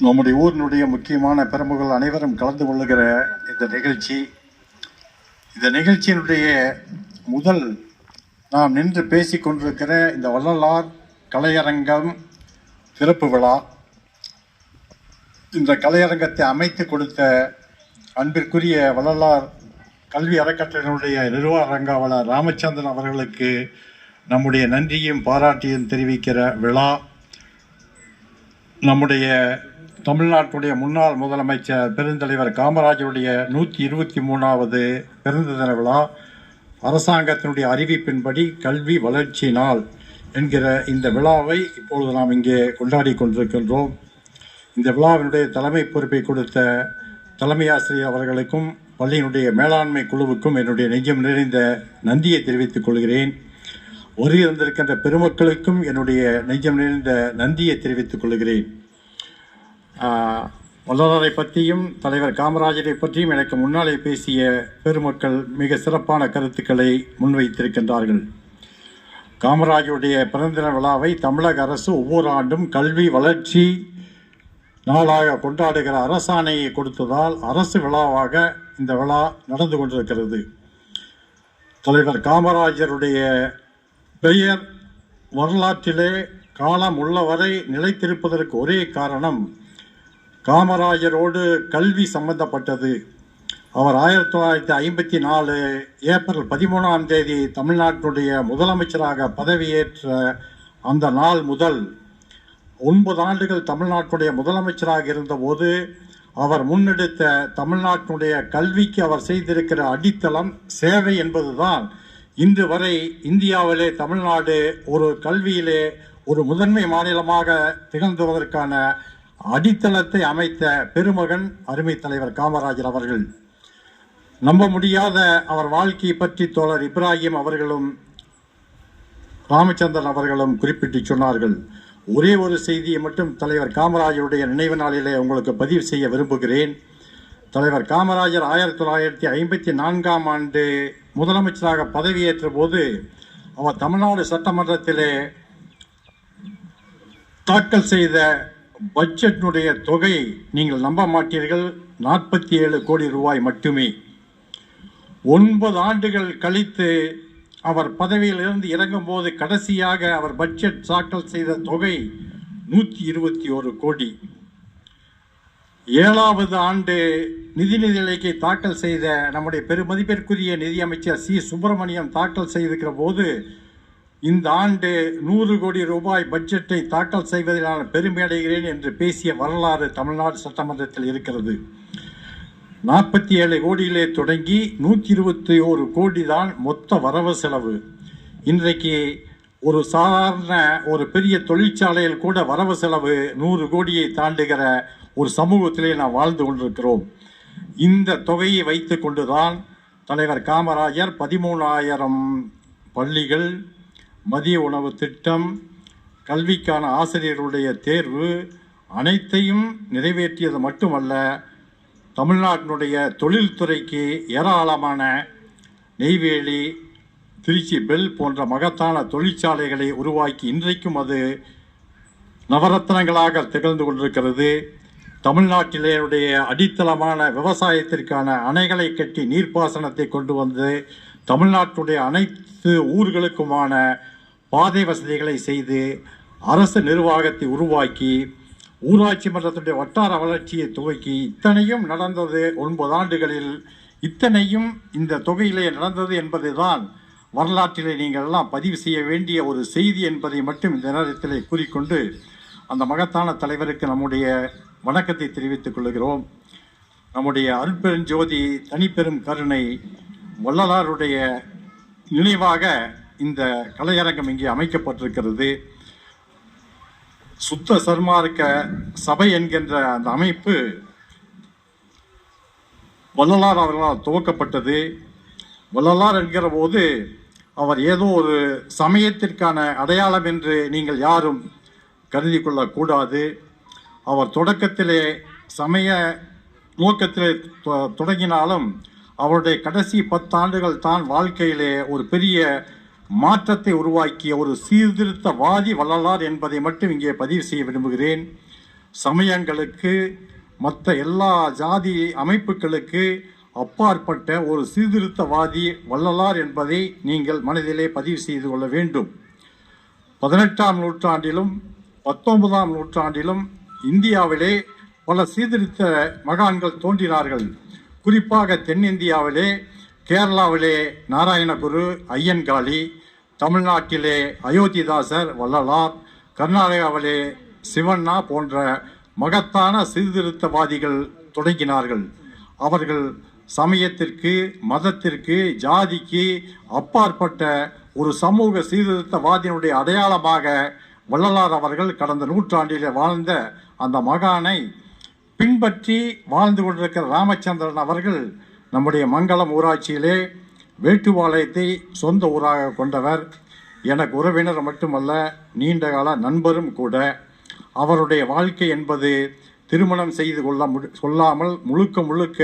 நம்முடைய ஊரினுடைய முக்கியமான பிரமுகர்கள் அனைவரும் கலந்து கொள்ளுகிற இந்த நிகழ்ச்சி. இந்த நிகழ்ச்சியினுடைய முதல் நாம் நின்று பேசி கொண்டிருக்கிற இந்த வள்ளலார் கலையரங்கம் திறப்பு விழா. இந்த கலையரங்கத்தை அமைத்து கொடுத்த அன்பிற்குரிய வள்ளலார் கல்வி அறக்கட்டளையினுடைய நிர்வாகங்காவலர் ராமச்சந்திரன் அவர்களுக்கு நம்முடைய நன்றியும் பாராட்டியும் தெரிவிக்கிற விழா. நம்முடைய தமிழ்நாட்டுடைய முன்னாள் முதலமைச்சர் பெருந்தலைவர் காமராஜருடைய நூற்றி இருபத்தி மூணாவது பிறந்த தின விழா அரசாங்கத்தினுடைய அறிவிப்பின்படி கல்வி வளர்ச்சி நாள் என்கிற இந்த விழாவை இப்பொழுது நாம் இங்கே கொண்டாடி கொண்டிருக்கின்றோம். இந்த விழாவினுடைய தலைமை பொறுப்பை கொடுத்த தலைமை ஆசிரியர் அவர்களுக்கும் பள்ளியினுடைய மேலாண்மை குழுவுக்கும் என்னுடைய நெஞ்சம் நிறைந்த நன்றியை தெரிவித்துக் கொள்கிறேன். வருகை வந்திருக்கின்ற பெருமக்களுக்கும் என்னுடைய நெஞ்சம் நிறைந்த நன்றியை தெரிவித்துக் கொள்கிறேன். ஆஹ், பற்றியும் தலைவர் காமராஜரை பற்றியும் எனக்கு முன்னாலே பேசிய பெருமக்கள் மிக சிறப்பான கருத்துக்களை முன்வைத்திருக்கின்றார்கள். காமராஜருடைய பிறந்ததின விழாவை தமிழக அரசு ஒவ்வொரு ஆண்டும் கல்வி வளர்ச்சி நாளாக கொண்டாடுகிற அரசாணையை கொடுத்ததால் அரசு விழாவாக இந்த விழா நடந்து கொண்டிருக்கிறது. தலைவர் காமராஜருடைய பெயர் வரலாற்றிலே காலம் உள்ளவரை நிலைத்திருப்பதற்கு ஒரே காரணம் காமராஜரோடு கல்வி சம்பந்தப்பட்டது. அவர் ஆயிரத்தி தொள்ளாயிரத்தி ஐம்பத்தி நாலு ஏப்ரல் பதிமூணாம் தேதி தமிழ்நாட்டினுடைய முதலமைச்சராக பதவியேற்ற அந்த நாள் முதல் ஒன்பது ஆண்டுகள் தமிழ்நாட்டுடைய முதலமைச்சராக இருந்தபோது அவர் முன்னெடுத்த தமிழ்நாட்டினுடைய கல்விக்கு அவர் செய்திருக்கிற அடித்தளம் சேவை என்பதுதான். இன்று வரை இந்தியாவிலே தமிழ்நாடு ஒரு கல்வியிலே ஒரு முதன்மை மாநிலமாக திகழ்ந்துவதற்கான அடித்தளத்தை அமைத்த பெருமகன் அருமை தலைவர் காமராஜர் அவர்கள். நம்ப முடியாத அவர் வாழ்க்கையை பற்றி தோழர் இப்ராஹிம் அவர்களும் ராமச்சந்திரன் அவர்களும் குறிப்பிட்டு சொன்னார்கள். ஒரே ஒரு செய்தியை மட்டும் தலைவர் காமராஜருடைய நினைவு நாளிலே உங்களுக்கு பதிவு செய்ய விரும்புகிறேன். தலைவர் காமராஜர் ஆயிரத்தி தொள்ளாயிரத்தி ஐம்பத்தி நான்காம் ஆண்டு முதலமைச்சராக பதவியேற்ற போது அவர் தமிழ்நாடு சட்டமன்றத்திலே தாக்கல் செய்த பட்ஜெட்டினுடைய தொகை நீங்கள் நம்ப மாட்டீர்கள். நாற்பத்தி ஏழு கோடி ரூபாய் மட்டுமே. ஒன்பது ஆண்டுகள் கழித்து அவர் பதவியிலிருந்து இறங்கும் போது கடைசியாக அவர் பட்ஜெட் தாக்கல் செய்த தொகை நூற்றி இருபத்தி ஒரு கோடி. ஏழாவது ஆண்டு நிதி நிதிநிலைக்கு தாக்கல் செய்த நம்முடைய பெருமதிப்பிற்குரிய நிதியமைச்சர் சி. சுப்பிரமணியம் தாக்கல் செய்திருக்கிற போது இந்த ஆண்டு நூறு கோடி ரூபாய் பட்ஜெட்டை தாக்கல் செய்வதில் நான் பெருமை அடைகிறேன் என்று பேசிய வரலாறு தமிழ்நாடு சட்டமன்றத்தில் இருக்கிறது. நாற்பத்தி ஏழு கோடியிலே தொடங்கி நூற்றி இருபத்தி ஒரு கோடி தான் மொத்த வரவு செலவு. இன்றைக்கு ஒரு சாதாரண ஒரு பெரிய தொழிற்சாலையில் கூட வரவு செலவு நூறு கோடியை தாண்டுகிற ஒரு சமூகத்திலே நாம் வாழ்ந்து கொண்டிருக்கிறோம். இந்த தொகையை வைத்து கொண்டுதான் தலைவர் காமராஜர் பதிமூணாயிரம் பள்ளிகள் மதிய உணவு திட்டம் கல்விக்கான ஆசிரியர்களுடைய தேர்வு அனைத்தையும் நிறைவேற்றியது மட்டுமல்ல தமிழ்நாட்டினுடைய தொழில்துறைக்கு ஏராளமான நெய்வேலி திருச்சி பெல் போன்ற மகத்தான தொழிற்சாலைகளை உருவாக்கி இன்றைக்கும் அது நவரத்னங்களாக திகழ்ந்து கொண்டிருக்கிறது. தமிழ்நாட்டிலேயுடைய அடித்தளமான விவசாயத்திற்கான அணைகளை கட்டி நீர்ப்பாசனத்தை கொண்டு வந்து தமிழ்நாட்டுடைய அனைத்து ஊர்களுக்குமான பாதை வசதிகளை செய்து அரசு நிர்வாகத்தை உருவாக்கி ஊராட்சி மன்றத்துடைய வட்டார வளர்ச்சியை துவக்கி இத்தனையும் நடந்தது ஒன்பது ஆண்டுகளில். இத்தனையும் இந்த தொகையிலே நடந்தது என்பதுதான் வரலாற்றிலே நீங்கள் எல்லாம் பதிவு செய்ய வேண்டிய ஒரு செய்தி என்பதை மட்டும் இந்த நேரத்திலே கூறிக்கொண்டு அந்த மகத்தான தலைவருக்கு நம்முடைய வணக்கத்தை தெரிவித்துக் கொள்கிறோம். நம்முடைய அருட்பெருஞ்சோதி தனிப்பெரும் கருணை வள்ளலாருடைய நினைவாக இந்த கலையரங்கம் இங்கே அமைக்கப்பட்டிருக்கிறது. சுத்த சர்மார்க்க சபை என்கின்ற அந்த அமைப்பு வள்ளலார் அவர்களால் துவக்கப்பட்டது. வள்ளலார் என்கிற போது அவர் ஏதோ ஒரு சமயத்திற்கான அடையாளம் என்று நீங்கள் யாரும் கருதி கொள்ளக்கூடாது. அவர் தொடக்கத்திலே சமய நோக்கத்திலே தொ- தொடங்கினாலும் அவருடைய கடைசி பத்தாண்டுகள் தான் வாழ்க்கையிலே ஒரு பெரிய மாற்றத்தை உருவாக்கிய ஒரு சீர்திருத்தவாதி வள்ளலார் என்பதை மட்டும் இங்கே பதிவு செய்ய விரும்புகிறேன். சமயங்களுக்கு மற்ற எல்லா ஜாதி அமைப்புகளுக்கு அப்பாற்பட்ட ஒரு சீர்திருத்தவாதி வள்ளலார் என்பதை நீங்கள் மனதிலே பதிவு செய்து கொள்ள வேண்டும். பதினெட்டாம் நூற்றாண்டிலும் பத்தொன்பதாம் நூற்றாண்டிலும் இந்தியாவிலே பல சீர்திருத்த மகான்கள் தோன்றினார்கள். குறிப்பாக தென்னிந்தியாவிலே கேரளாவிலே நாராயணகுரு ஐயன்காளி தமிழ்நாட்டிலே அயோத்திதாசர் வள்ளலார் கர்நாடகாவிலே சிவண்ணா போன்ற மகத்தான சீர்திருத்தவாதிகள் தொடங்கினார்கள். அவர்கள் சமயத்திற்கு மதத்திற்கு ஜாதிக்கு அப்பாற்பட்ட ஒரு சமூக சீர்திருத்தவாதியினுடைய அடையாளமாக வள்ளலார் அவர்கள் கடந்த நூற்றாண்டிலே வாழ்ந்த அந்த மகானை பின்பற்றி வாழ்ந்து கொண்டிருக்கிற ராமச்சந்திரன் அவர்கள் நம்முடைய மங்களம் ஊராட்சியிலே வேட்டுவாளையத்தை சொந்த ஊராக கொண்டவர். எனக்கு உறவினர் மட்டுமல்ல நீண்டகால நண்பரும் கூட. அவருடைய வாழ்க்கை என்பது திருமணம் செய்து கொள்ள முடி சொல்லாமல் முழுக்க முழுக்க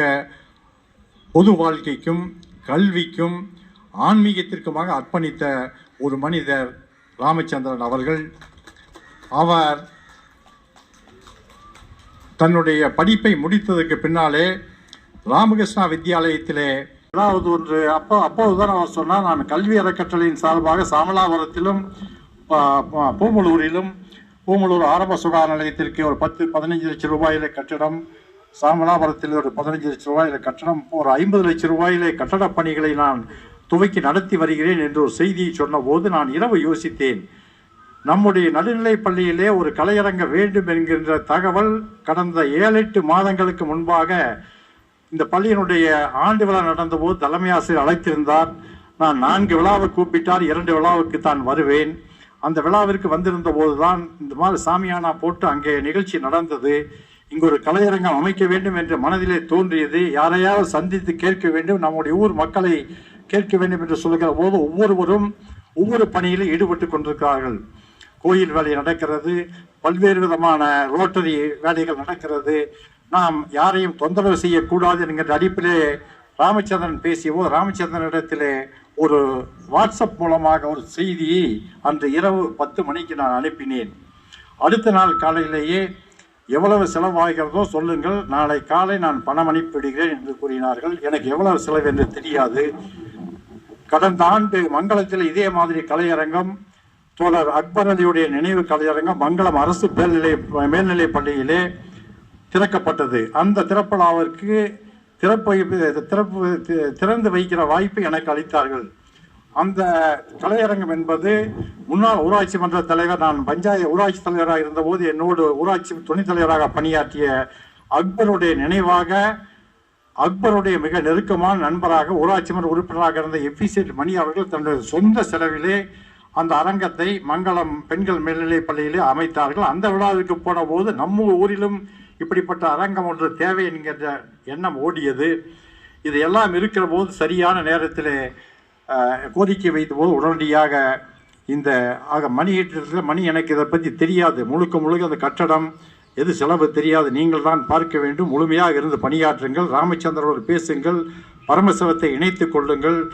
பொது வாழ்க்கைக்கும் கல்விக்கும் ஆன்மீகத்திற்குமாக அர்ப்பணித்த ஒரு மனிதர் ராமச்சந்திரன் அவர்கள். அவர் தன்னுடைய படிப்பை முடித்ததற்கு பின்னாலே ராமகிருஷ்ணா வித்யாலயத்திலே அதாவது ஒன்று அப்போ அப்போதுதான் அவர் சொன்னார் நான் கல்வி அறக்கட்டளையின் சார்பாக சாமலாபுரத்திலும் பூமலூரிலும் பூமலூர் ஆரம்ப சுகாதார நிலையத்திற்கு ஒரு பத்து பதினைஞ்சு லட்சம் ரூபாயில கட்டிடம் சாமலாபுரத்தில் ஒரு பதினைஞ்சு லட்சம் ரூபாயில கட்டடம் ஒரு ஐம்பது லட்சம் ரூபாயிலே கட்டடப் பணிகளை நான் துவக்கி நடத்தி வருகிறேன் என்று ஒரு செய்தியை சொன்னபோது நான் இரவு யோசித்தேன். நம்முடைய நடுநிலைப் பள்ளியிலே ஒரு கலையரங்க வேண்டும் என்கின்ற தகவல் கடந்த ஏழு எட்டு மாதங்களுக்கு முன்பாக இந்த பள்ளியினுடைய ஆண்டு விழா நடந்தபோது தலைமை ஆசிரியர் அழைத்திருந்தார். நான் நான்கு விழாவை கூப்பிட்டார். இரண்டு விழாவுக்கு தான் வருவேன். அந்த விழாவிற்கு வந்திருந்த போதுதான் இந்த மாதிரி சாமியானா போட்டு அங்கே நிகழ்ச்சி நடந்தது. இங்கு ஒரு கலையரங்கம் அமைக்க வேண்டும் என்று மனதிலே தோன்றியது. யாரையாவது சந்தித்து கேட்க வேண்டும். நம்முடைய ஊர் மக்களை கேட்க வேண்டும் என்று சொல்லுகிற போது ஒவ்வொருவரும் ஒவ்வொரு பணியிலும் ஈடுபட்டு கொண்டிருக்கிறார்கள். கோயில் வேலை நடக்கிறது. பல்வேறு விதமான ரோட்டரி வேலைகள் நடக்கிறது. நாம் யாரையும் தொந்தரவு செய்யக்கூடாது என்கிற அடிப்பிலே ராமச்சந்திரன் பேசிய போது ராமச்சந்திரனிடத்திலே ஒரு வாட்ஸ்அப் மூலமாக ஒரு செய்தியை அன்று இரவு பத்து மணிக்கு நான் அனுப்பினேன். அடுத்த நாள் காலையிலேயே எவ்வளவு செலவாகிறதோ சொல்லுங்கள் நாளை காலை நான் பணம் அனுப்பிவிடுகிறேன் என்று கூறினார்கள். எனக்கு எவ்வளவு செலவு என்று தெரியாது. கடந்த ஆண்டு மங்களத்தில் இதே மாதிரி கலையரங்கம் தோழர் அக்பர் அலியுடைய நினைவு கலையரங்கம் மங்களம் அரசு மேல்நிலை மேல்நிலைப் பள்ளியிலே திறக்கப்பட்டது. அந்த திறப்பலாவிற்கு திறப்பு திறப்பு திறந்து வைக்கிற வாய்ப்பு எனக்கு அளித்தார்கள். அந்த கலையரங்கம் என்பது முன்னாள் ஊராட்சி மன்ற தலைவர் நான் பஞ்சாயத்து ஊராட்சி தலைவராக இருந்தபோது என்னோடு ஊராட்சி துணைத் தலைவராக பணியாற்றிய அக்பருடைய நினைவாக அக்பருடைய மிக நெருக்கமான நண்பராக ஊராட்சி மன்ற உறுப்பினராக இருந்த எஃபிசியன்ட் மணி அவர்கள் தன்னுடைய சொந்த செலவிலே அந்த அரங்கத்தை மங்களம் பெண்கள் மேல்நிலைப் பள்ளியிலே அமைத்தார்கள். அந்த விழாவிற்கு போன போது நம்ம ஊரிலும் இப்படிப்பட்ட அரங்கம் ஒன்று தேவை என்கின்ற எண்ணம் ஓடியது. இது எல்லாம் இருக்கிற போது சரியான நேரத்தில் கோரிக்கை வைத்த போது உடனடியாக இந்த ஆக மணி ஈட்டத்தில் மணி எனக்கு இதை பற்றி தெரியாது. முழுக்க முழுக்க அந்த கட்டடம் எது செலவு தெரியாது. நீங்கள் தான் பார்க்க வேண்டும். முழுமையாக இருந்து பணியாற்றுங்கள். ராமச்சந்திரனோடு பேசுங்கள். பரமசிவத்தை இணைத்து கொள்ளுங்கள்.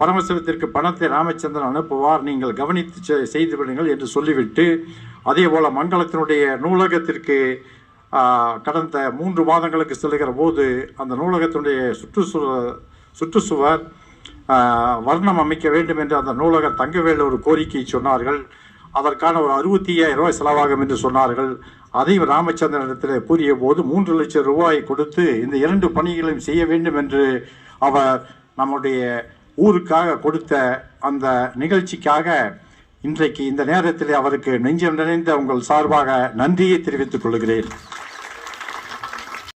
பரமசிவத்திற்கு பணத்தை ராமச்சந்திரன் அனுப்புவார். நீங்கள் கவனித்து செ- செய்து விடுங்கள் என்று சொல்லிவிட்டு அதே போல் மங்களத்தினுடைய நூலகத்திற்கு கடந்த மூன்று மாதங்களுக்கு செல்கிற போது அந்த நூலகத்தினுடைய சுற்றுச்சூழல் சுற்றுச்சுவர் வர்ணம் அமைக்க வேண்டும் என்று அந்த நூலகர் தங்கவேல் ஒரு கோரிக்கை சொன்னார்கள். அதற்கான ஒரு அறுபத்தி ஐயாயிரம் ரூபாய் செலவாகும் என்று சொன்னார்கள். அதையும் ராமச்சந்திரனிடத்தில் கூறிய போது மூன்று லட்சம் ரூபாய் கொடுத்து இந்த இரண்டு பணிகளையும் செய்ய வேண்டும் என்று அவர் நம்முடைய ஊருக்காக கொடுத்த அந்த நிகழ்ச்சிக்காக இன்றைக்கு இந்த நேரத்தில் அவருக்கு நெஞ்சம் நிறைந்த உங்கள் சார்பாக நன்றியை தெரிவித்துக் கொள்கிறேன்.